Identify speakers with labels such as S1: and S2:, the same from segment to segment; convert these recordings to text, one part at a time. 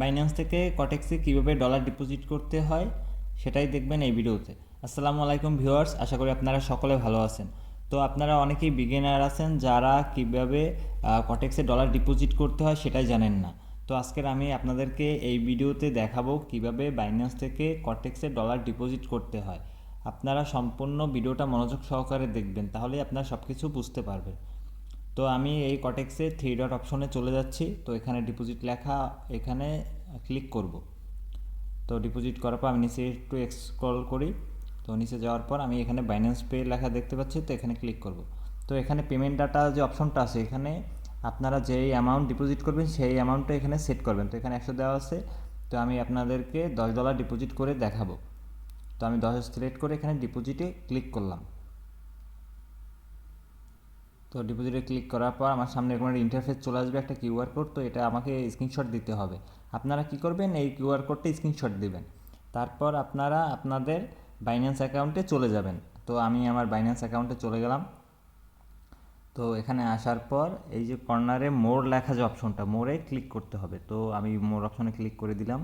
S1: Binance থেকে কটেক্সে কীভাবে dollar deposit করতে হয়, সেটাই দেখবেন এই ভিডিওতে। আসসালামু আলাইকুম ভিউয়ার্স, আশা করি আপনারা সকলে ভালো আছেন। তো আপনারা অনেকেই বিগিনার আছেন যারা কীভাবে কটেক্সে ডলার ডিপোজিট করতে হয় সেটাই জানেন না। তো আজকের আমি আপনাদেরকে এই ভিডিওতে দেখাবো কীভাবে বাইন্যান্স থেকে কটেক্সে ডলার ডিপোজিট করতে হয়। আপনারা সম্পূর্ণ ভিডিওটা মনোযোগ সহকারে দেখবেন, তাহলেই আপনারা সব কিছু বুঝতে পারবেন। তো আমি এই কটেক্সে থ্রি ডট অপশনে চলে যাচ্ছি। তো এখানে ডিপোজিট লেখা, এখানে ক্লিক করব। তো ডিপোজিট করার পর আমি নিচে একটু স্ক্রল করি। তো নিচে যাওয়ার পর আমি এখানে বাইন্যান্স পে লেখা দেখতে পাচ্ছি, তো এখানে ক্লিক করব। তো এখানে পেমেন্ট ডাটা যে অপশনটা আছে, এখানে আপনারা যেই অ্যামাউন্ট ডিপোজিট করবেন, সেই অ্যামাউন্টটা এখানে সেট করবেন। তো এখানে একশো দেওয়া আছে। তো আমি আপনাদেরকে দশ ডলার ডিপোজিট করে দেখাবো। তো আমি দশ সিলেক্ট করে এখানে ডিপোজিটে ক্লিক করলাম। তো ডিপোজিটে ক্লিক করার পর আমার সামনে এরকম একটা ইন্টারফেস চলে আসবে, একটা কিউআর কোড তো এটা আমাকে স্ক্রিনশট দিতে হবে। আপনারা কি করবেন? এই কিউআর কোডটা স্ক্রিনশট দিবেন। তারপর আপনারা আপনাদের বাইন্যান্স অ্যাকাউন্টে চলে যাবেন। তো আমি আমার বাইন্যান্স অ্যাকাউন্টে চলে গেলাম। তো এখানে আসার পর এই যে কর্নারে মোর লেখা যে অপশনটা মোরে ক্লিক করতে হবে। তো আমি মোর অপশনে ক্লিক করে দিলাম।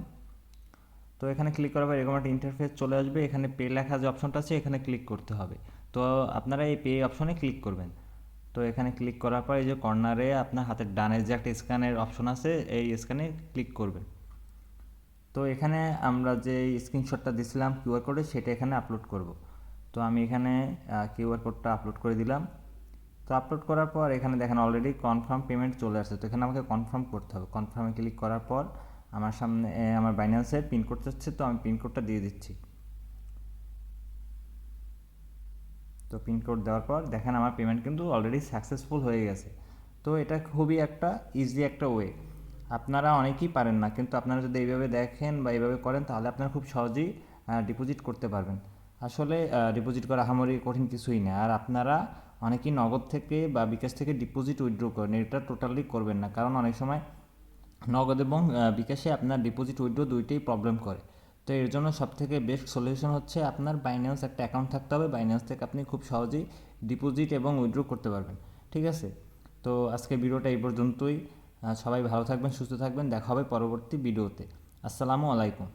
S1: তো এখানে ক্লিক করার পর এরকম একটা ইন্টারফেস চলে আসবে। এখানে পে লেখা যে অপশনটা আছে, এখানে ক্লিক করতে হবে। তো আপনারা এই পে অপশনে ক্লিক করবেন। তো এখানে ক্লিক করার পর এই যে কর্নারে আপনার হাতের ডানে যে একটা স্ক্যানের অপশন আছে, এই স্ক্যানে ক্লিক করবেন তো এখানে আমরা যে স্ক্রিনশটটা দিছিলাম কিউআর কোডে সেটা এখানে আপলোড করব। তো আমি এখানে কিউআর কোডটা আপলোড করে দিলাম। তো আপলোড করার পর এখানে দেখেন অলরেডি কনফার্ম পেমেন্ট চলে আসছে। তো এখানে আমাকে কনফার্ম করতে হবে। কনফার্মে ক্লিক করার পর আমার সামনে আমার বাইন্যান্সের পিনকোড চাচ্ছে তো আমি পিনকোডটা দিয়ে দিচ্ছি। তো পিনকোড দেওয়ার পর দেখেন আমার পেমেন্ট কিন্তু অলরেডি সাকসেসফুল হয়ে গেছে। তো এটা খুবই একটা ইজি একটা ওয়ে আপনারা অনেকেই পারেন না, কিন্তু আপনারা যদি এইভাবে দেখেন বা এইভাবে করেন, তাহলে আপনারা খুব সহজেই ডিপোজিট করতে পারবেন। আসলে ডিপোজিট করা আহামরি কঠিন কিছুই না। আর আপনারা অনেকেই নগদ থেকে বা বিকাশ থেকে ডিপোজিট উইথড্র করেন, এটা টোটালি করবেন না। কারণ অনেক সময় নগদ এবং বিকাশে আপনার ডিপোজিট উইথড্র দুইটাই প্রবলেম করে। তো এর জন্য সবথেকে বেস্ট সলিউশন হচ্ছে আপনার বাইন্যান্স একটা অ্যাকাউন্ট থাকতে হবে। বাইন্যান্স থেকে আপনি খুব সহজেই ডিপোজিট এবং উইথড্র করতে পারবেন। ঠিক আছে? তো আজকে ভিডিওটা এই পর্যন্তই। সবাই ভালো থাকবেন, সুস্থ থাকবেন। দেখা হবে পরবর্তী ভিডিওতে। আসসালামু আলাইকুম।